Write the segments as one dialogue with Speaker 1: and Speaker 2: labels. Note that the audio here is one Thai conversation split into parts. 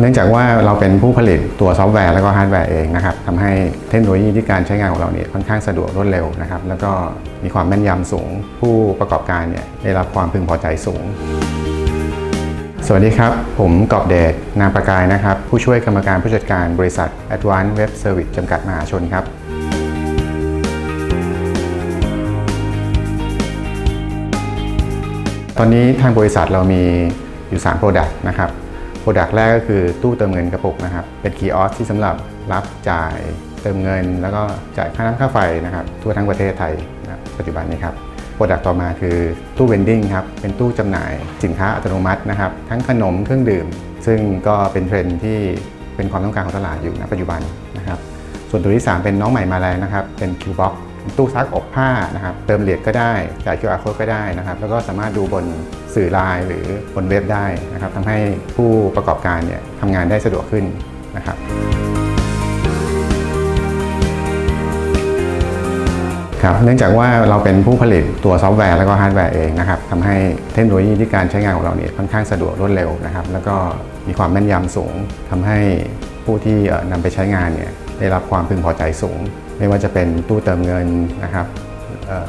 Speaker 1: เนื่องจากว่าเราเป็นผู้ผลิตตัวซอฟต์แวร์แล้วก็ฮาร์ดแวร์เองนะครับทำให้เทคโนโลยีที่การใช้งานของเราเนี่ยค่อนข้างสะดวกรวดเร็วนะครับแล้วก็มีความแม่นยำสูง ผู้ประกอบการเนี่ยได้รับความพึงพอใจสูง สวัสดีครับ ผมกอบเดชนามประกายนะครับ ผู้ช่วยกรรมการผู้จัดการบริษัท Advanced Web Service จำกัดมหาชนครับตอนนี้ทางบริษัทเรามีอยู่3 Product นะครับ Product แรกก็คือตู้เติมเงินกระปุกนะครับ เป็นคีออสที่สำหรับรับจ่ายเติมเงิน แล้วก็จ่ายค่าน้ำค่าไฟนะครับทั่วทั้งประเทศไทยนะครับปัจจุบันนี้ครับโปรดักต์ต่อมาคือตู้เวนดิ้งครับเป็นตู้จำหน่ายสินค้าอัตโนมัตินะครับ ทั้งขนมเครื่องดื่ม ซึ่งก็เป็นเทรนที่เป็นความต้องการของตลาดอยู่ณปัจจุบันนะครับ ส่วนตัวที่ 3 เป็นน้องใหม่มาแรงนะครับ เป็น Qbox เป็น ตู้ซักอบผ้านะครับเติมเหรียญก็ได้จ่าย QR code ก็ได้นะครับแล้วก็สามารถดูบนสื่อไลน์หรือบนเว็บได้นะครับทำให้ผู้ประกอบการเนี่ยทำงานได้สะดวกขึ้นนะครับครับเนื่องจากว่าเราเป็นผู้ผลิตตัวซอฟต์แวร์แล้วก็ฮาร์ดแวร์เองนะครับทำให้เทคโนโลยีที่การใช้งานของเราเนี่ยค่อนข้างสะดวกรวดเร็วนะครับ แล้วก็มีความแม่นยำสูงทำให้ผู้ที่นำไปใช้งานเนี่ยได้รับความพึงพอใจสูง ไม่ว่าจะเป็นตู้เติมเงินนะครับ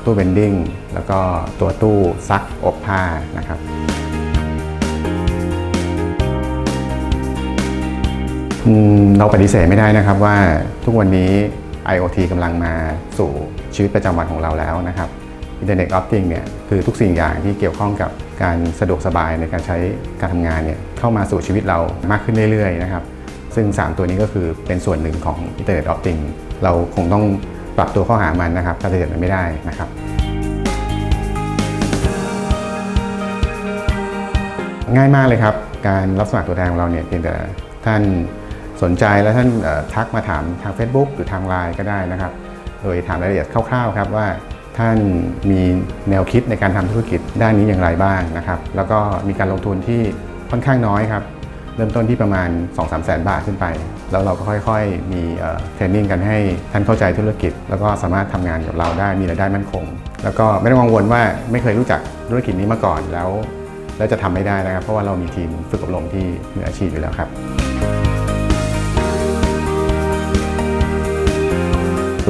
Speaker 1: ตู้เวนดิ้งแล้วก็ตัวตู้ซักอบผ้านะครับเราปฏิเสธไม่ได้นะครับว่าทุกวันนี้ IoT กำลังมาสู่ชีวิตประจำวันของเราแล้วนะครับ Internet of Things เนี่ยคือทุกสิ่งอย่างที่เกี่ยวข้องกับการสะดวกสบายในการใช้การทำงานเนี่ยเข้ามาสู่ชีวิตเรามากขึ้นเรื่อยๆนะครับ ซึ่ง 3 ตัวนี้ก็คือเป็นส่วนหนึ่งของ Internet of Things เราคงต้องปรับตัวเข้าหามันนะครับปฏิเสธมันไม่ได้นะครับ ง่ายมากเลยครับ การรับสมัครตัวแทนของเราเนี่ยเพียงแต่ท่านสนใจแล้วท่านทักมาถามทาง Facebook หรือทางไลน์ก็ได้นะครับ โดยถามรายละเอียดคร่าวๆครับว่าท่านมีแนวคิดในการทำธุรกิจด้านนี้อย่างไรบ้างนะครับ แล้วก็มีการลงทุนที่ค่อนข้างน้อยครับ เริ่มต้นที่ประมาณ 2-3แสนบาทขึ้นไป แล้วเราก็ค่อยๆ มีเทรนนิ่งกันให้ท่านเข้าใจธุรกิจ แล้วก็สามารถทำงานกับเราได้มีรายได้มั่นคง แล้วก็ไม่ต้องกังวลว่าไม่เคยรู้จักธุรกิจนี้มาก่อนแล้ว แล้วจะทำไม่ได้นะครับ เพราะว่าเรามีทีมฝึกอบรมที่มืออาชีพอยู่แล้วครับ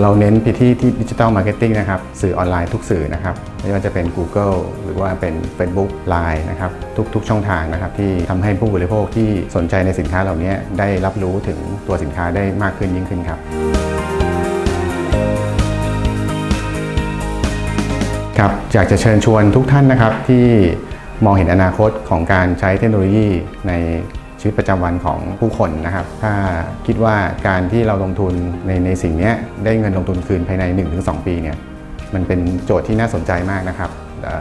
Speaker 1: เราเน้นไปที่ที่ดิจิ t a ลมาร์เก็ตติ้งนะครับ สื่อออนไลน์ทุกสื่อนะครับ ไม่ว่าจะเป็น Google หรือว่าเป็น Facebook Line นะครับ ทุกๆ ช่องทางนะครับ ที่ทำให้ผู้บริโภคที่สนใจในสินค้าเหล่านี้ได้รับรู้ถึงตัวสินค้าได้มากขึ้นยิ่งขึ้นครับครับอยากจะเชิญชวนทุกท่านนะครับที่มองเห็นอนาคตของการใช้เทคโนโลยีใน ชีวิตประจำวันของผู้คนนะครับ ถ้าคิดว่าการที่เราลงทุนในในสิ่งนี้ได้เงินลงทุนคืนภายใน 1-2 ปีเนี่ยมันเป็นโจทย์ที่น่าสนใจมากนะครับ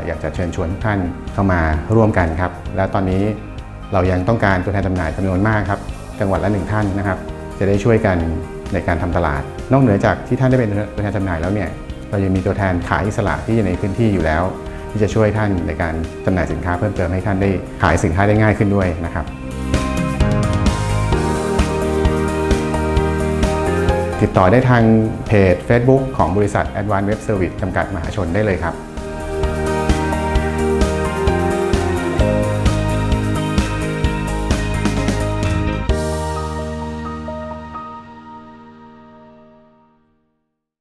Speaker 1: อยากจะเชิญชวนท่านเข้ามาร่วมกันครับ และตอนนี้เรายังต้องการตัวแทนจำหน่ายจำนวนมากครับ จังหวัดละหนึ่งท่านนะครับ จะได้ช่วยกันในการทำตลาด นอกเหนือจากที่ท่านได้เป็นตัวแทนจำหน่ายแล้วเนี่ยเรายังมีตัวแทนขายอิสระที่อยู่ในพื้นที่อยู่แล้ว ที่จะช่วยท่านในการจำหน่ายสินค้าเพิ่มเติมให้ท่านได้ขายสินค้าได้ง่ายขึ้นด้วยนะครับ ติดต่อได้ทางเพจ Facebook ของบริษัท Advanced Web Service จำกัดมหาชนได้เลยครับ